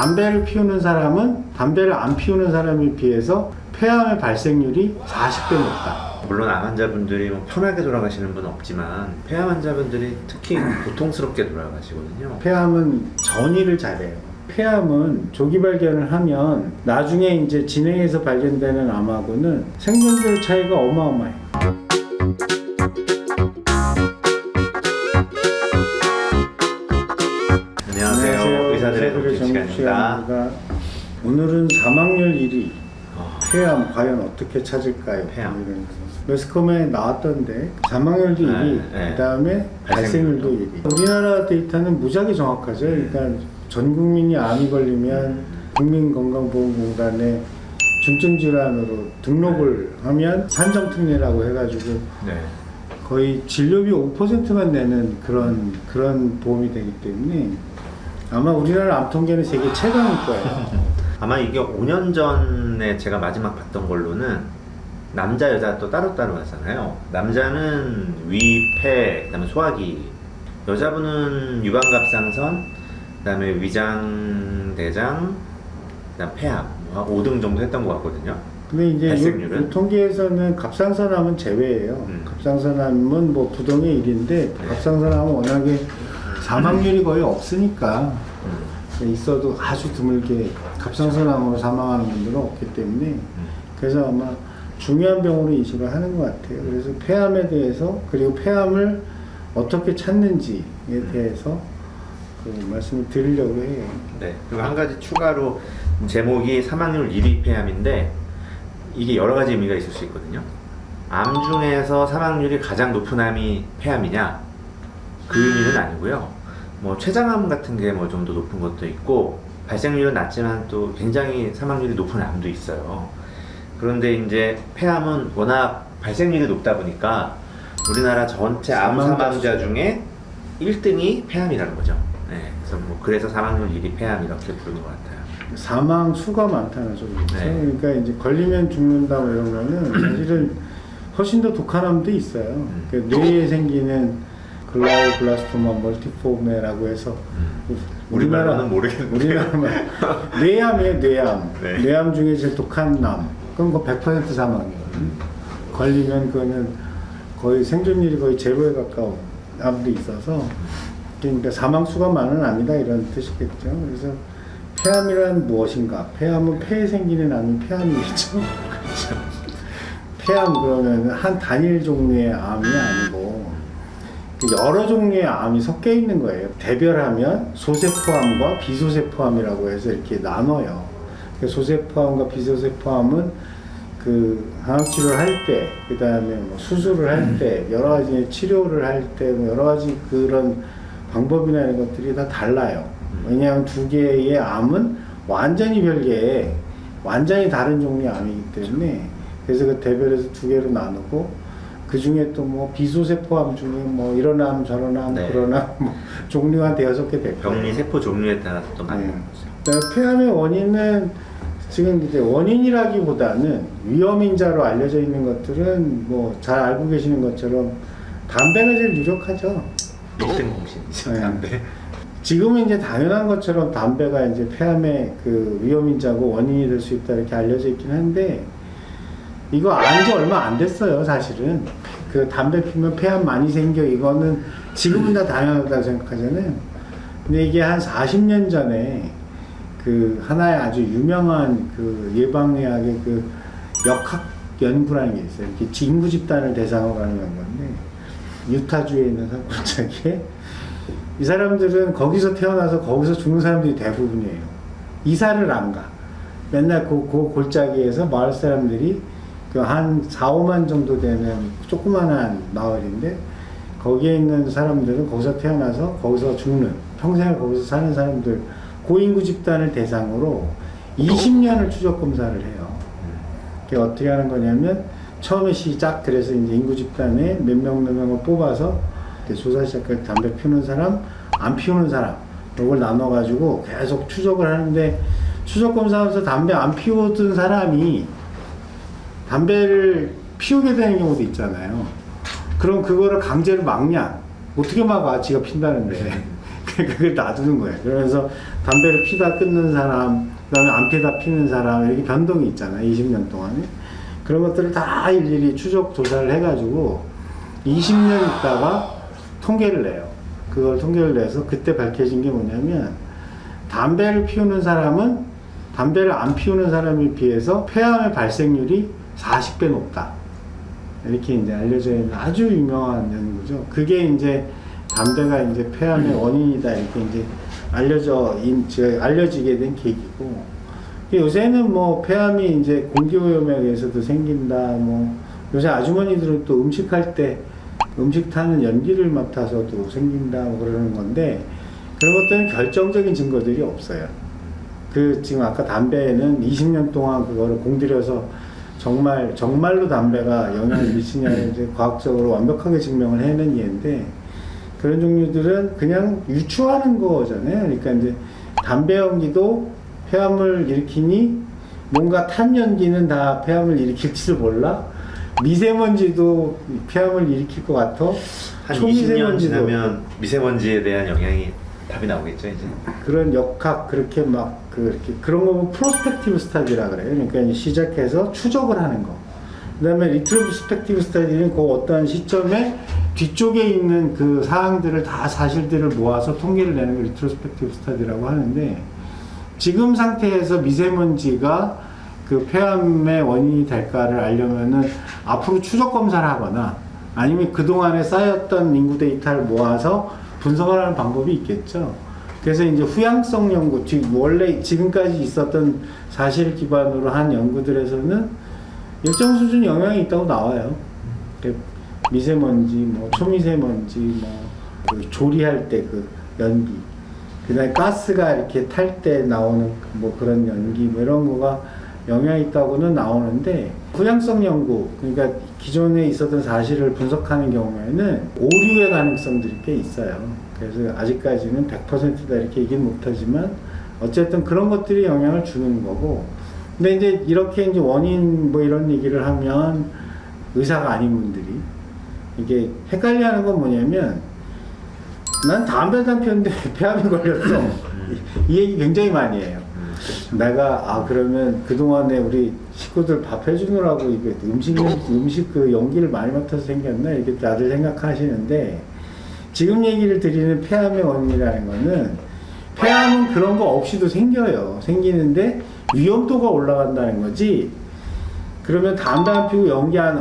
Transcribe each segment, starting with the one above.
담배를 피우는 사람은 담배를 안 피우는 사람에 비해서 폐암의 발생률이 40배 높다. 물론 암 환자분들이 뭐 편하게 돌아가시는 분은 없지만 폐암 환자분들이 특히 고통스럽게 돌아가시거든요. 폐암은 전이를 잘해요. 폐암은 조기 발견을 하면 나중에 이제 진행해서 발견되는 암하고는 생존율 차이가 어마어마해요. 오늘은 사망률 1위 어, 폐암 과연 어떻게 찾을까요? 폐암. 이런 거. 매스컴에 나왔던데 사망률도 네, 1위, 네. 그다음에 발생률도 발생률도. 1위. 우리나라 데이터는 무지하게 정확하죠. 그러니까 전 국민이 암이 걸리면 국민건강보험공단에 중증 질환으로 등록을 하면 산정특례라고 해가지고 네. 거의 진료비 5%만 내는 그런 그런 보험이 되기 때문에 아마 우리나라 암 통계는 세계 최강일 거예요. 아마 이게 5년 전에 제가 마지막 봤던 걸로는 남자 여자 또 따로따로 하잖아요. 남자는 위, 폐, 그다음에 소화기. 여자분은 유방갑상선, 그다음에 위장, 대장, 그다음 폐암 한 5등 정도 했던 것 같거든요. 근데 이제 발생률은? 요, 요 통계에서는 갑상선암은 제외예요. 음. 갑상선암은 뭐 부동의 일인데 갑상선암은 워낙에 사망률이 거의 없으니까 음. 있어도 아주 드물게 갑상선암으로 사망하는 분들은 없기 때문에 그래서 아마 중요한 병으로 인식을 하는 것 같아요. 그래서 폐암에 대해서 그리고 폐암을 어떻게 찾는지에 대해서 그 말씀을 드리려고 해요. 네. 그리고 한 가지 추가로 제목이 사망률 1위 폐암인데 이게 여러 가지 의미가 있을 수 있거든요. 암 중에서 사망률이 가장 높은 암이 폐암이냐? 그 의미는 아니고요. 뭐 췌장암 같은 게 뭐 좀 더 높은 것도 있고 발생률은 낮지만 또 굉장히 사망률이 높은 암도 있어요. 그런데 이제 폐암은 워낙 발생률이 높다 보니까 우리나라 전체 암 사망자. 중에 1등이 폐암이라는 거죠. 네, 그래서 뭐 그래서 사망률 1위 폐암 이렇게 부르는 것 같아요. 사망 수가 많다는 소리죠. 네. 그러니까 이제 걸리면 죽는다 뭐 이런 거는 사실은 훨씬 더 독한 암도 있어요. 음. 그 뇌에 생기는 글라우블라스토마 멀티포메라고 해서 우리말로는 모르겠는데요. 우리나라만 뇌암이에요, 뇌암. 네. 뇌암 중에 제일 독한 암. 그럼 그100% 사망이에요. 걸리면 그거는 거의 생존율이 거의 제로에 가까운 암도 있어서 그러니까 사망 수가 많은 암이다 이런 뜻이겠죠. 그래서 폐암이란 무엇인가? 폐암은 폐에 생기는 암이 폐암이겠죠. 그렇죠. 폐암 그러면 한 단일 종류의 암이 아니고 그 여러 종류의 암이 섞여 있는 거예요. 대별하면 소세포암과 비소세포암이라고 해서 이렇게 나눠요. 그 소세포암과 비소세포암은 그 항암 치료를 할 때, 그 다음에 뭐 수술을 할 때, 여러 가지 치료를 할 때, 뭐 여러 가지 그런 방법이나 이런 것들이 다 달라요. 왜냐하면 두 개의 암은 완전히 별개의, 완전히 다른 종류의 암이기 때문에, 그래서 그 대별해서 두 개로 나누고, 그 중에 또 뭐 비소세포암 중에 뭐 이런 암, 저런 암, 네. 그런 암, 뭐 종류가 한 대여섯 개 됐고. 병리 세포 종류에 따라서 또 많이 네. 그다음에 폐암의 원인은 지금 이제 원인이라기보다는 위험인자로 알려져 있는 것들은 뭐 잘 알고 계시는 것처럼 담배가 제일 유력하죠. 1등 공신이죠. 네. 담배. 지금은 이제 당연한 것처럼 담배가 이제 폐암의 그 위험인자고 원인이 될 수 있다 이렇게 알려져 있긴 한데 이거 안 지 얼마 안 됐어요 사실은 그 담배 피면 폐암 많이 생겨 이거는 지금은 다 당연하다고 생각하잖아요 근데 이게 한 40년 전에 그 하나의 아주 유명한 그 예방의학의 그 역학 연구라는 게 있어요 이렇게 인구 집단을 대상으로 하는 건데 유타주에 있는 산골짜기에 이 사람들은 거기서 태어나서 거기서 죽는 사람들이 대부분이에요. 이사를 안 가. 맨날 그, 그 골짜기에서 마을 사람들이 그한 4, 5만 정도 되는 조그만한 마을인데 거기에 있는 사람들은 거기서 태어나서 거기서 죽는 평생을 거기서 사는 사람들 고인구 집단을 대상으로 20년을 추적 검사를 해요. 그게 어떻게 하는 거냐면 처음에 시작 그래서 이제 인구 집단에 몇 명 몇 명을 뽑아서 조사 시작할 때 담배 피우는 사람, 안 피우는 사람 이걸 나눠 가지고 계속 추적을 하는데 추적 검사하면서 담배 안 피우던 사람이 담배를 피우게 되는 경우도 있잖아요. 그럼 그거를 강제로 막냐? 어떻게 막아? 지가 핀다는데. 그걸 놔두는 거예요. 그러면서 담배를 피다 끊는 사람, 그 다음에 안 피다 피는 사람 이렇게 변동이 있잖아요. 20년 동안에 그런 것들을 다 일일이 추적 조사를 해가지고 20년 있다가 통계를 내요. 그걸 통계를 내서 그때 밝혀진 게 뭐냐면 담배를 피우는 사람은 담배를 안 피우는 사람에 비해서 폐암의 발생률이 40배 높다. 이렇게 이제 알려져 있는 아주 유명한 연구죠. 그게 이제 담배가 이제 폐암의 원인이다 이렇게 이제 알려져 알려지게 된 계기고 요새는 뭐 폐암이 이제 공기 오염에 의해서도 생긴다 뭐 요새 아주머니들은 또 음식할 때 음식 타는 연기를 맡아서도 생긴다 뭐 그러는 건데 그런 것들은 결정적인 증거들이 없어요. 그 지금 아까 담배에는 20년 동안 그거를 공들여서 정말 정말로 담배가 영향을 미치냐를 이제 과학적으로 완벽하게 증명을 해낸 예인데 그런 종류들은 그냥 유추하는 거잖아요. 그러니까 이제 담배 연기도 폐암을 일으키니 뭔가 탄 연기는 다 폐암을 일으킬지도 몰라. 미세먼지도 폐암을 일으킬 것 같아. 한 20년 초미세먼지도 지나면 미세먼지에 대한 영향이 답이 나오겠죠 이제. 그런 역학 그렇게 막 그렇게 그런 거 프로스펙티브 스타디라 그래요. 그러니까 시작해서 추적을 하는 거. 그다음에 리트로스펙티브 스타디는 그 어떠한 시점에 뒤쪽에 있는 그 사항들을 다 사실들을 모아서 통계를 내는 걸 리트로스펙티브 스타디라고 하는데 지금 상태에서 미세먼지가 그 폐암의 원인이 될까를 알려면은 앞으로 추적 검사를 하거나 아니면 그동안에 쌓였던 인구 데이터를 모아서 분석을 하는 방법이 있겠죠. 그래서 이제 후양성 연구, 즉 원래 지금까지 있었던 사실을 기반으로 한 연구들에서는 일정 수준 영향이 있다고 나와요. 그 미세먼지, 뭐 초미세먼지, 뭐 그 조리할 때 그 연기, 그다음에 가스가 이렇게 탈 때 나오는 뭐 그런 연기, 뭐 이런 거가 영향이 있다고는 나오는데 후양성 연구, 그러니까 기존에 있었던 사실을 분석하는 경우에는 오류의 가능성들이 꽤 있어요. 그래서 아직까지는 100%다 이렇게 얘기는 못하지만 어쨌든 그런 것들이 영향을 주는 거고 근데 이제 이렇게 이제 원인 뭐 이런 얘기를 하면 의사가 아닌 분들이 이게 헷갈려 하는 건 뭐냐면 난 피웠는데 왜 폐암이 걸렸어. 이 얘기 굉장히 많이 해요. 음, 내가 아 그러면 그동안에 우리 식구들 밥 해주느라고 이게 음식 음식 그 연기를 많이 맡아서 생겼나 이렇게 다들 생각하시는데 지금 얘기를 드리는 폐암의 원인이라는 거는 폐암은 그런 거 없이도 생겨요. 생기는데 위험도가 올라간다는 거지. 그러면 담배 안 피우고 연기 안,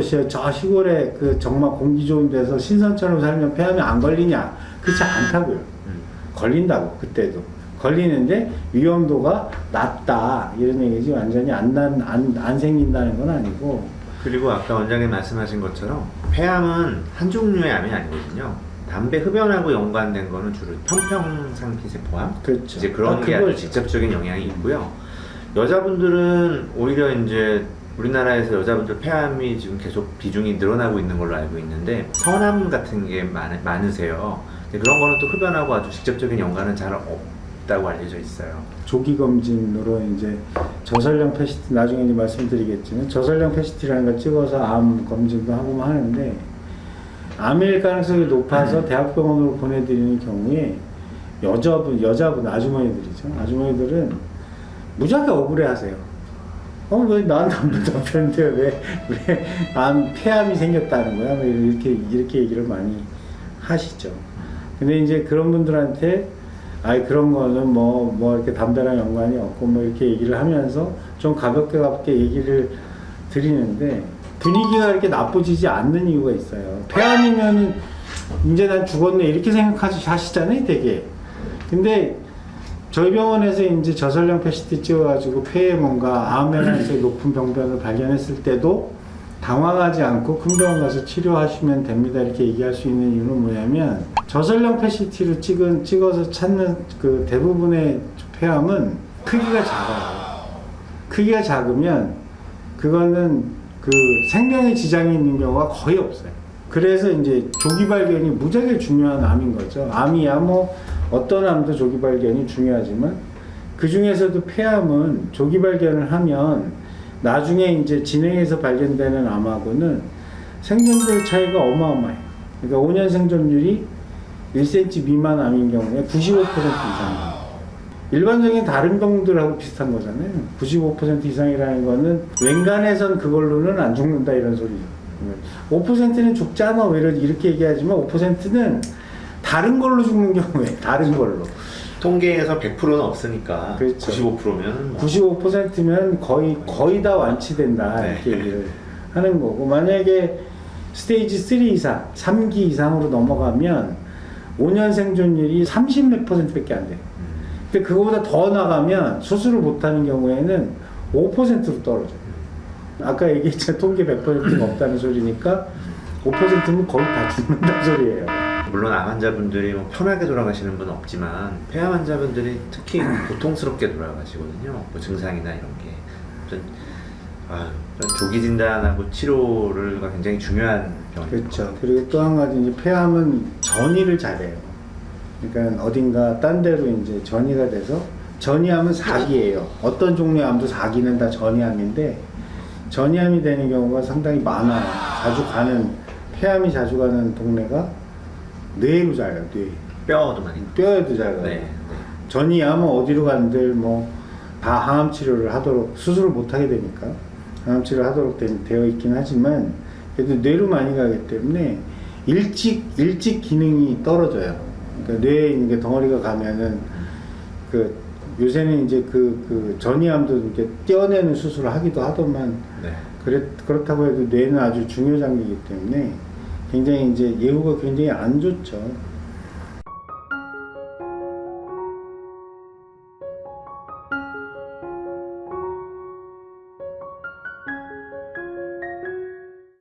시- 저 시골에 그 정말 공기 좋은 데서 신선처럼 살면 폐암이 안 걸리냐? 그렇지 않다고요. 음. 걸린다고 그때도. 걸리는데 위험도가 낮다. 이런 얘기지. 완전히 안난 안, 안 생긴다는 건 아니고 그리고 아까 원장님 말씀하신 것처럼 폐암은 한 종류의 암이 아니거든요. 담배 흡연하고 연관된 거는 주로 편평상피세포암 그렇죠. 이제 그런 아, 게 아주. 직접적인 영향이 있고요. 여자분들은 오히려 이제 우리나라에서 여자분들 폐암이 지금 계속 비중이 늘어나고 있는 걸로 알고 있는데 성암 같은 게 많, 많으세요. 근데 그런 거는 또 흡연하고 아주 직접적인 연관은 잘 없다고 알려져 있어요. 조기 검진으로 이제 저설령 패시티 나중에 이제 말씀드리겠지만 저설령 패시티라는 걸 찍어서 암 검진도 하고 뭐 하는데 암일 가능성이 높아서 대학병원으로 보내드리는 경우에 여자분 여자분 아주머니들이죠 아주머니들은 무지하게 억울해하세요. 어왜난 담배도 안 피웠는데 왜왜암 폐암이 생겼다는 거야? 뭐 이렇게 이렇게 얘기를 많이 하시죠. 근데 이제 그런 분들한테 아이 그런 거는 뭐뭐 이렇게 담배랑 연관이 없고 뭐 이렇게 얘기를 하면서 좀 가볍게 가볍게 얘기를 드리는데 분위기가 이렇게 나빠지지 않는 이유가 있어요. 폐암이면은 이제 난 죽었네 이렇게 생각하시 하시잖아요, 되게. 근데 저희 병원에서 이제 저설령 패시티 찍어가지고 폐에 뭔가 암에 관해서 높은 병변을 발견했을 때도 당황하지 않고 큰 병원 가서 치료하시면 됩니다 이렇게 얘기할 수 있는 이유는 뭐냐면 저설령 패시티로 찍은 찍어서 찾는 그 대부분의 폐암은 크기가 작아요. 크기가 작으면 그거는 그 생명에 지장이 있는 경우가 거의 없어요. 그래서 이제 조기 발견이 무지하게 중요한 암인 거죠. 암이야 뭐 어떤 암도 조기 발견이 중요하지만 그 중에서도 폐암은 조기 발견을 하면 나중에 이제 진행해서 발견되는 암하고는 생존율 차이가 어마어마해요. 그러니까 5년 생존율이 1cm 미만 암인 경우에 95% 이상. 일반적인 다른 병들하고 비슷한 거잖아요. 95% 이상이라는 거는 웬간해선 그걸로는 안 죽는다 이런 소리죠. 5%는 죽지 않아 왜 이런- 이렇게 얘기하지만 5%는 다른 걸로 죽는 경우에 다른 걸로. 통계에서 100%는 없으니까 그렇죠. 95%면 95%면 거의 거의 다 완치된다 네. 이렇게 얘기를 하는 거고 만약에 스테이지 3 이상, 3기 이상으로 넘어가면 5년 생존율이 30몇 퍼센트밖에 안 돼. 근데 그거보다 더 나가면 수술을 못하는 경우에는 5%로 떨어져요. 아까 얘기했잖아요. 통계 100%가 없다는 소리니까 5%면 거의 다 죽는다는 소리예요. 물론 암 환자분들이 뭐 편하게 돌아가시는 분은 없지만 폐암 환자분들이 특히 고통스럽게 돌아가시거든요. 뭐 증상이나 이런 게. 전, 아, 전 조기 진단하고 치료가 굉장히 중요한 병이죠. 그렇죠. 그리고 또 한 가지 이제 폐암은 전이를 잘해요. 그러니까 어딘가 딴 데로 이제 전이가 돼서 전이암은 사기예요. 어떤 종류의 암도 사기는 다 전이암인데 전이암이 되는 경우가 상당히 많아요. 자주 가는 폐암이 자주 가는 동네가 뇌로 잘 가요. 뇌. 뼈도 많이. 뼈에도 잘 가요. 네. 전이암은 어디로 간들 뭐 다 항암 치료를 하도록 수술을 못 하게 되니까 항암 치료를 하도록 되, 되어 있긴 하지만 그래도 뇌로 많이 가기 때문에 일찍 일찍 기능이 떨어져요. 그러니까 뇌에 있는 게 덩어리가 가면은 그 요새는 이제 그, 그 전이암도 이렇게 떼어내는 수술을 하기도 하더만 네. 그래, 그렇다고 해도 뇌는 아주 중요 장기이기 때문에 굉장히 이제 예후가 굉장히 안 좋죠.